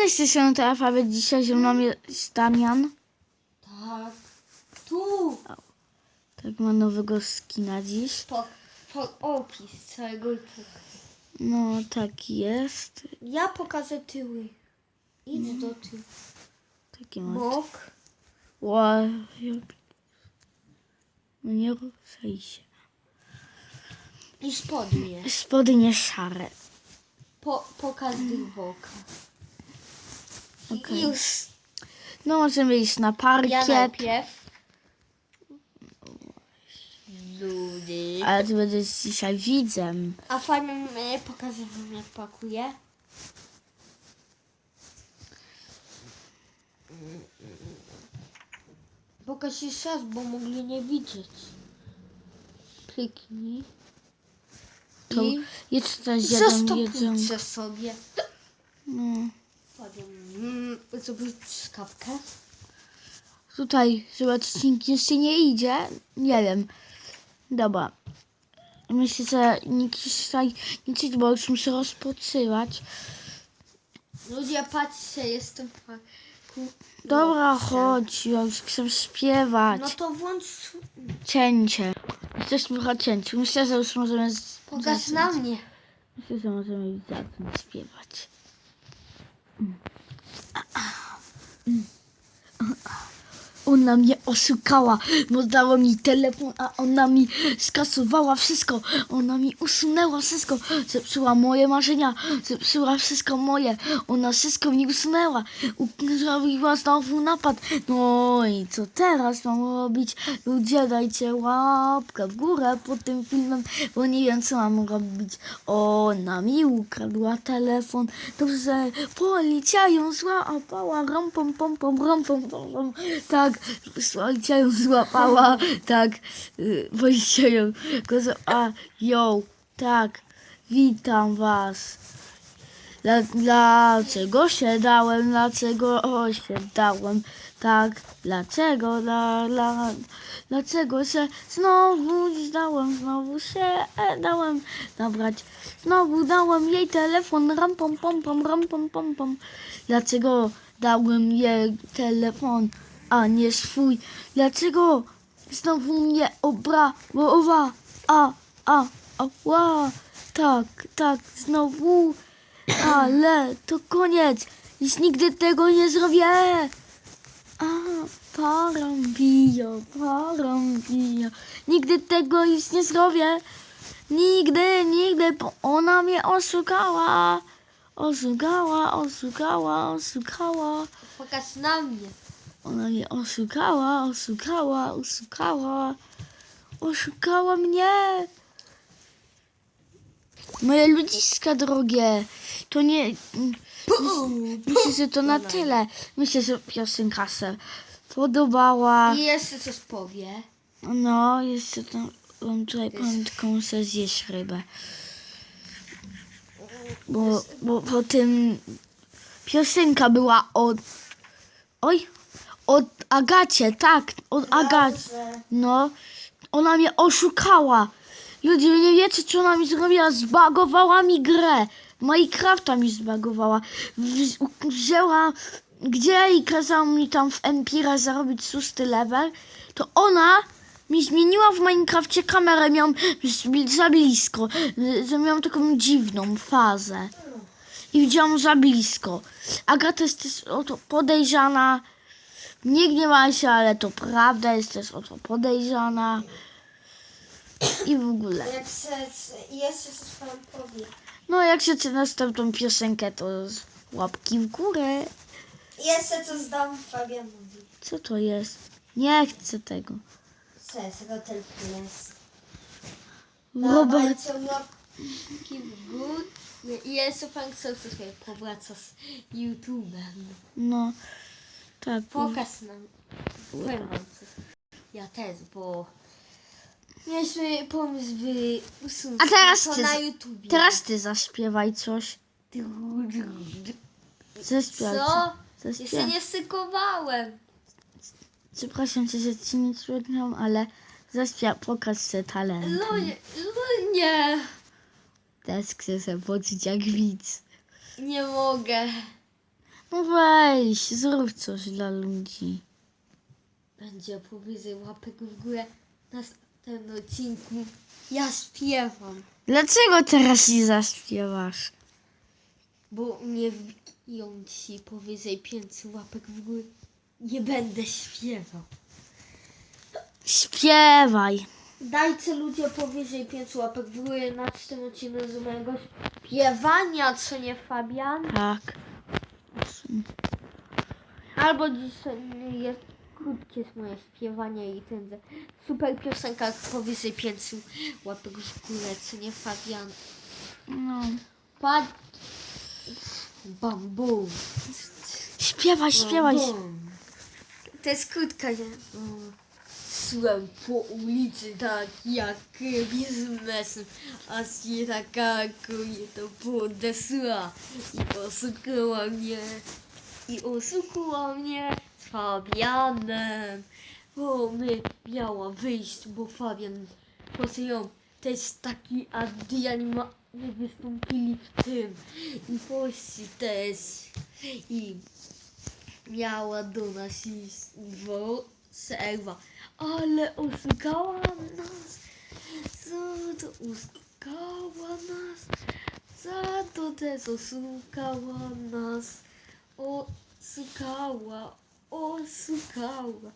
Cześć, się to alfabet. Dzisiaj ze mną jest Damian. Tak. Tu. Tak, ma nowego skina dziś. Po, po opis całego. No, tak jest. Ja pokażę tyły. Idź do tyłu. Taki ma. Bok. Ja- No nie ruszaj się. I spodnie. Spodnie szare. Po, po każdych bokach. Okej. Już. No, możemy iść na Ja parkiet. najpierw. Ludy. Ale ty będziesz dzisiaj widzem. A fajnie pokażę wam jak pakuję. Pokaż jeszcze raz, bo mogli nie widzieć. Kliknij. To I jest też jeden jedzą. zastopujcie sobie. No. Mm, Zrobić skawkę. Tutaj, żeby odcinek jeszcze nie idzie. Nie wiem. Dobra. Myślę, że nikt już tutaj nie czyta, bo już muszę rozpoczywać. Ludzie, patrzcie, jestem w parku. Dobra, chodź, ja już chcę śpiewać. No to włącz. Cięcie. Chcę słychać cięcie. Myślę, że już możemy z- Pokaż zacząć. na mnie. Myślę, że możemy zacząć śpiewać. Mm. Mm. Ona mnie oszukała, bo dała mi telefon, a ona mi skasowała wszystko. Ona mi usunęła wszystko. Zepsuła moje marzenia, zepsuła wszystko moje. Ona wszystko mi usunęła. Zrobiła znowu napad. No i co teraz mam robić? Ludzie, dajcie łapkę w górę pod tym filmem, bo nie wiem, co mam robić. Ona mi ukradła telefon. Dobrze, policja ją złapała. Rom, pom, pom, pom, pom, pom. Tak, policja ją złapała. Tak, y, policja ją złapała. Yo, tak, witam was. Dla, dlaczego się dałem? Dlaczego się dałem? Tak, dlaczego? Dla, dla, dlaczego się znowu zdałem? Znowu się dałem nabrać. Znowu dałem jej telefon. Ram pom pom pom ram pom pom pom. Dlaczego dałem jej telefon, a nie swój? Dlaczego znowu mnie obrała? A, a, a, ła. Tak, tak, znowu. Ale to koniec. Już nigdy tego nie zrobię. A, parą bijo. Nigdy tego już nie zrobię. Nigdy, nigdy, bo ona mnie oszukała. Oszukała, oszukała, oszukała. Pokaż na mnie. Ona mnie oszukała, oszukała, oszukała. Oszukała mnie. Moje ludziska drogie, to nie... Myślę, że to na tyle. Myślę, że piosenka się podobała. I jeszcze coś powie. No, jeszcze tam mam tutaj pamiętką se zjeść rybę. Bo, bo po tym piosenka była od... Oj, od Agacie, tak, od Agacie. No, ona mnie oszukała. Ludzie, wy nie wiecie, co ona mi zrobiła. Zbagowała mi grę. Minecrafta mi zbagowała. Wz- Wzięła gdzie i kazała mi tam w Empire zarobić szósty level, to ona mi zmieniła w Minecrafcie kamerę, miałam za blisko, miałam taką dziwną fazę. I widziałam za blisko. Agata jest też o to podejrzana. Nie gniewaj się, ale to prawda, jest też o to podejrzana. I w ogóle. Jak i jeszcze coś wam powie. No, jak się chce następną piosenkę, to z łapki w górę. Jeszcze coś dam Fabianowi. Co to jest? Nie chcę tego. Ses, Rotel Plus. Robert, łapki w górę. I jeszcze pan chce sobie powraca z YouTube'em. no, tak. Pokaż nam. Powiem wam coś. Ja też, bo mieliśmy pomysł, by usunąć A teraz to ty, na YouTubie. teraz ty zaśpiewaj coś. Zaśpiewaj. Co? Zaśpiewaj. Jeszcze nie stykowałem. Przepraszam cię, że ci nie trudnią, ale zaśpiew, pokaż se talent. Lunie, lunie. Teraz chcę poczuć jak widz. Nie mogę. No weź, zrób coś dla ludzi. Będzie powyżej łapek w górę na następnym odcinku. Ja śpiewam, Dlaczego teraz nie zaśpiewasz? bo nie wbiją ci powyżej 5 łapek w górę. Nie będę śpiewał. Śpiewaj. Dajcie ludzie powyżej 5 łapek w górę na tym odcinku z mojego śpiewania, co nie Fabian? Tak. Albo dzisiaj jest krótkie moje śpiewanie i ten super piosenka powyżej 5 łapek w górę, co nie Fabian? No. Pad... Bam, bum. Śpiewaj, śpiewaj. Bam. To jest krótka, nie? Szłem po ulicy tak jak biznesem, a się taka kobieta podeszła i oszukała mnie, i oszukała mnie z Fabianem, bo my miała wyjść, bo Fabian po ją też taki antyanimalny wystąpili w tym. I Polscy też. I miała do nas iść serwa, ale oszukała nas. Co to oszukała nas? Za to też oszukała nas. Oszukała, oszukała.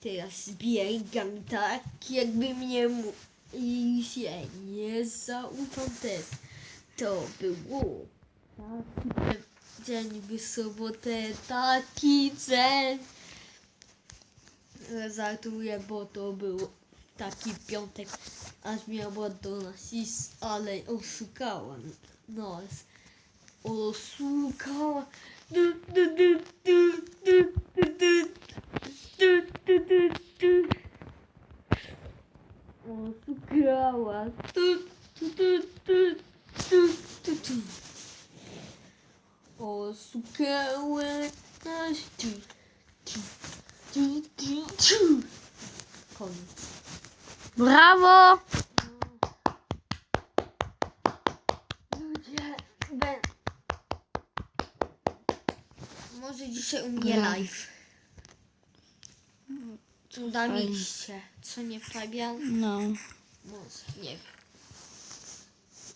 Teraz biegam tak, jakby mnie mu i się nie zaufam też. To było taki dzień w sobotę, taki dzień. Żartuję, bo to był taki piątek, aż miała do nas ale oszukała nas. Oszukała. Du, du, nas. Tu, tu, tu, tu, tu. Koniec. Brawo! Ludzie. Może dzisiaj u mnie Gra. live. Uda mi się. Co nie Fabian? No. Może, nie wiem.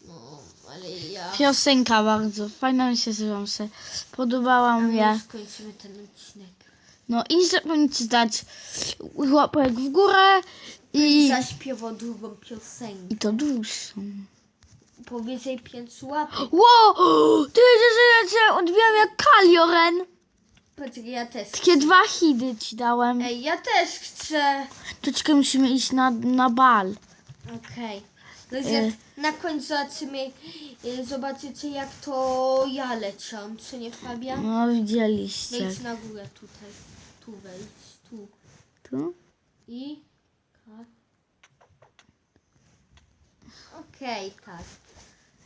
No, ale ja... Piosenka bardzo fajna mi się zwiąże. Podobała A mi my się. już kończymy ten odcinek. No i zapomnijcie dać łapek w górę i, Zaśpiewał drugą piosenkę. i to dłuższą. Powyżej pięć łapek. Ło! Ty, ty, ty, ty, odbijam jak kalioren. Poczekaj, ja też Takie dwa hidy ci dałem. Ej, ja też chcę. Troszkę musimy iść na, na bal. Okej. Ludzie, E. na końcu zobaczymy, e, zobaczycie jak to ja leciałam, co nie Fabian? No widzieliście. Wejdź na górę tutaj. Tu wejdź, tu. Tu? I... tak. Okej, tak.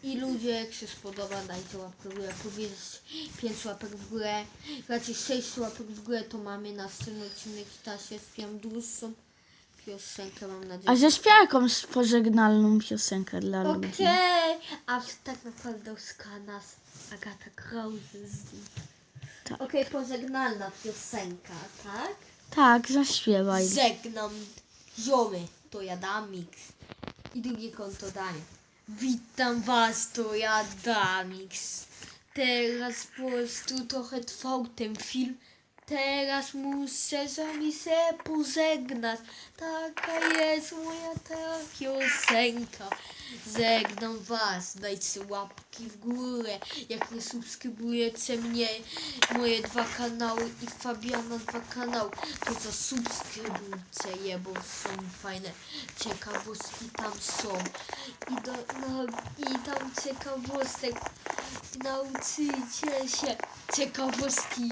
I ludzie, jak się spodoba, dajcie łapkę w górę. Powiedz 5 łapek w górę. Raczej 6 łapek w górę, to mamy następny odcinek. Ta się śpiewam dłuższą piosenkę, mam nadzieję. A zaśpiewaj jakąś pożegnalną piosenkę dla ludzi. Okej, a tak naprawdę słucha nas Agata Krause z nim. Tak. Okej, pożegnalna piosenka, tak? Tak, zaśpiewaj. Żegnam ziomy, to ja Damix. I drugie konto Dania. Witam was, to ja Damix. Teraz po prostu trochę trwał ten film. Teraz muszę z wami się pożegnać. Taka jest moja ta piosenka. Żegnam was, dajcie łapki w górę. Jak nie subskrybujecie mnie, moje dwa kanały i Fabiana dwa kanały, to zasubskrybujcie je, bo są fajne ciekawostki tam są. I, do, no, i tam ciekawostek nauczycie się ciekawostki.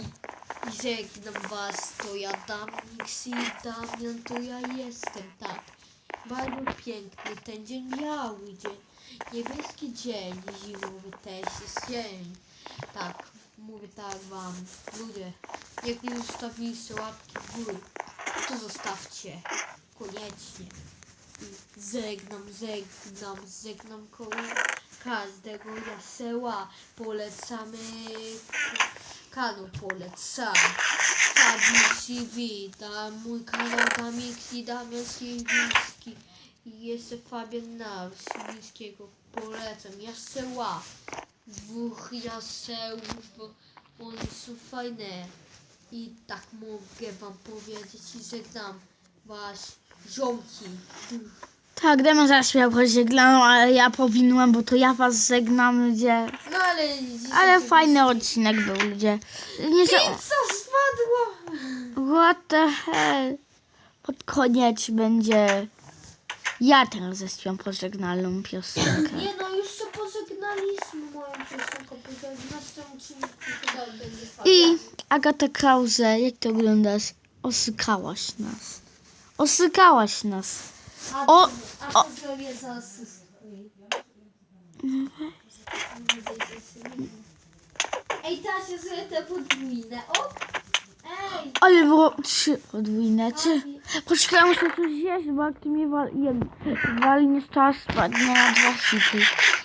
Żegnam was, to ja Damix i Damian, to ja jestem, tak. Bardzo piękny ten dzień, biały dzień, niebieski dzień, zimowy też jest dzień. Tak, mówię tak wam, ludzie, jak nie zostawiliście łapki w górę, to zostawcie, koniecznie. I żegnam, żegnam, żegnam koło każdego jaseła, polecamy kanał polecam. Fabiusi witam, mój kanał Damiksi Damian Siewiński i jeszcze Fabian Naus Siewińskiego polecam. Jaseła, dwóch jasełów, bo one są fajne. I tak mogę wam powiedzieć i żegnam was ziomki. Tak, Demon zaraz miał pożegnaną, ale ja powinłem, bo to ja was żegnam, ludzie. No ale... Ale fajny odcinek był, ludzie. Nie za... Pizza spadła! What the hell? Pod koniec będzie... Ja teraz zaśpiewam pożegnalną piosenkę. Nie no, już się pożegnaliśmy moją piosenką, powiedziałem, w następnym odcinku będzie fajnie. I Agata Krause, jak to oglądasz? Osykałaś nas. Osykałaś nas. A, o- to- a o- zrobię za asystę. Ej, Tasia, zrobię te podwójne. O! Ej! Ale było trzy podwójne, czy? Poczekaj, muszę coś zjeść, bo jak ty mnie wal... jak walnie czas spadnie na dwa hity.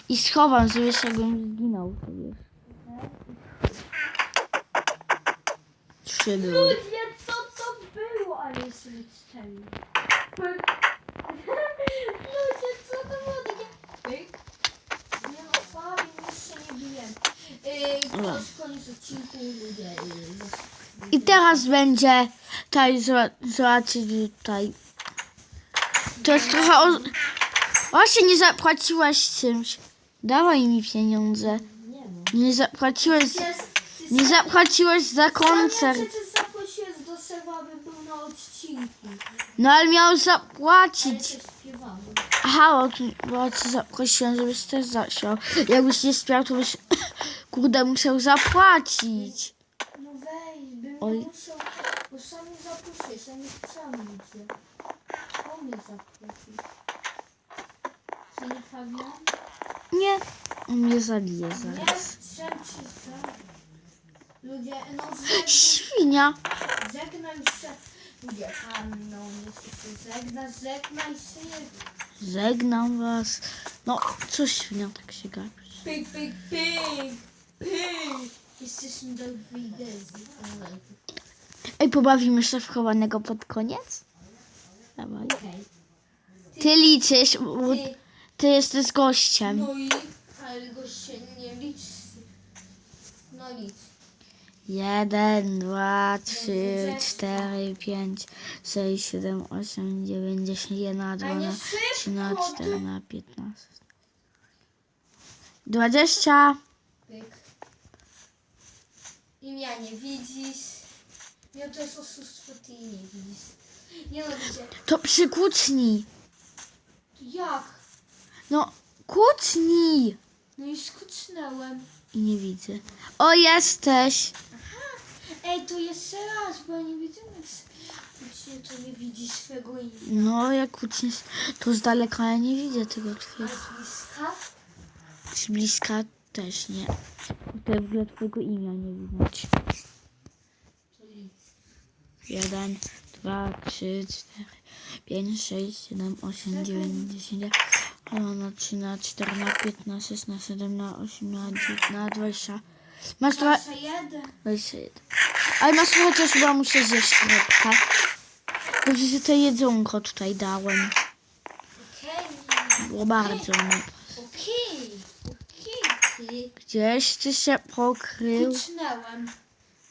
I schowam, żeby się jakbym zginął, to wiesz. Trzy były. Ludzie, co to było? Ale jeszcze nie strzelił. Ludzie, co to było takie... Pyk. Nie no, Fabi, nic się nie biłem. Yy, to No. już koniec odcinku, ludzie. Yy, I teraz będzie tutaj, zoba- zobaczcie tutaj. To jest trochę o... Właśnie nie zapłaciłaś czymś. Dawaj mi pieniądze. nie zapłaciłeś... Nie zapłaciłeś za koncert. No ale miał zapłacić. Aha, bo, cię zaprosiłem, żebyś też zasiał. Jakbyś nie śpiał, to byś kurde musiał zapłacić. Oj. musiał, bo sami zaprosiłeś, a nie chciałem O mnie zaprosił. Co nie Fabian? Nie, on mnie zabije Nie, zaraz. trzem. Ludzie, no żegnaj, Świnia. żegnaj się. Ludzie, Hanno, się żegna, żegnaj się. Żegnam was. No, co świnia tak się? Pyk, pyk, pyk, pyk. Jesteśmy do widezi. Ej, pobawimy się w chowanego pod koniec? Dawaj. Okej. Ty liczysz, bo Ty, ty jesteś gościem. no i, ale go się nie liczy. No licz. Jeden, dwa, trzy, cztery, pięć, sześć, siedem, osiem, dziewięć, dziesięć, jedna, A nie trzyna, szybko. czterna, piętnaście. Dwadzieścia. Pyk. Imię nie widzisz. Nie, to jest oszustwo, ty jej nie widzisz. Nie no, ludzie. To przykucnij. To jak? No, kucnij. No i skucnęłem. I nie widzę. O, jesteś. Ej, to jeszcze raz, bo ja nie widziałem. Kucznie to nie widzi swego imienia. No, jak kucniesz, to z daleka ja nie widzę tego A twojego. z bliska? Z bliska też nie. To w ogóle twojego imienia nie widać. Jeden, dwa, trzy, cztery, pięć, sześć, siedem, osiem, dziewięć, dziesięć, na trzyna, czterna, piętna, szesna, siedemna, osiemna, dziewiętna, dwadzieścia. Masz trochę... Proszę jeden. Dwadzieścia jeden. Ale masz też chyba muszę zjeść chlebka. Dobrze, że to jedzonko tutaj dałem. Było bardzo. Okej. Gdzieś ty się pokrył. Kucnęłem.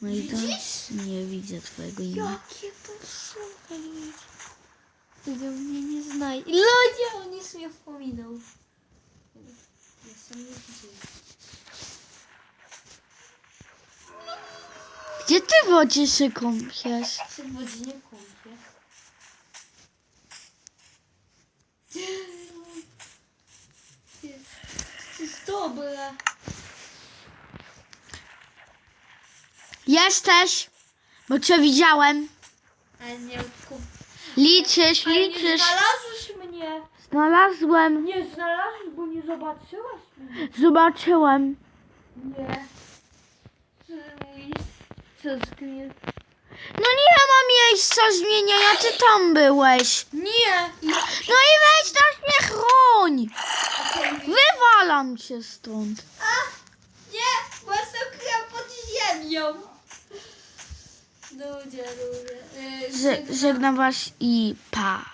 No i to Widzisz? nie widzę twojego imienia. Jakie to super. Ludzie mnie nie znają. Ludzie, on nic mnie wspominał. Ja sam nie widziałem. Gdzie ty w wodzie się kąpiesz? się w wodzie nie kąpię. Jest dobre. Jesteś! Bo cię widziałem. Ale nie kup... Liczysz, liczysz. znalazłeś mnie. Znalazłem. Nie znalazłeś, bo nie zobaczyłaś mnie. Zobaczyłem. Nie. Co skryje? No nie ma miejsca zmieniania, ty tam byłeś. Nie. No i weź tam mnie chroń. Wywalam cię stąd. A! Nie! Bo jestem kryła pod ziemią. Ludzie, ludzie. Że, żegnam was i pa.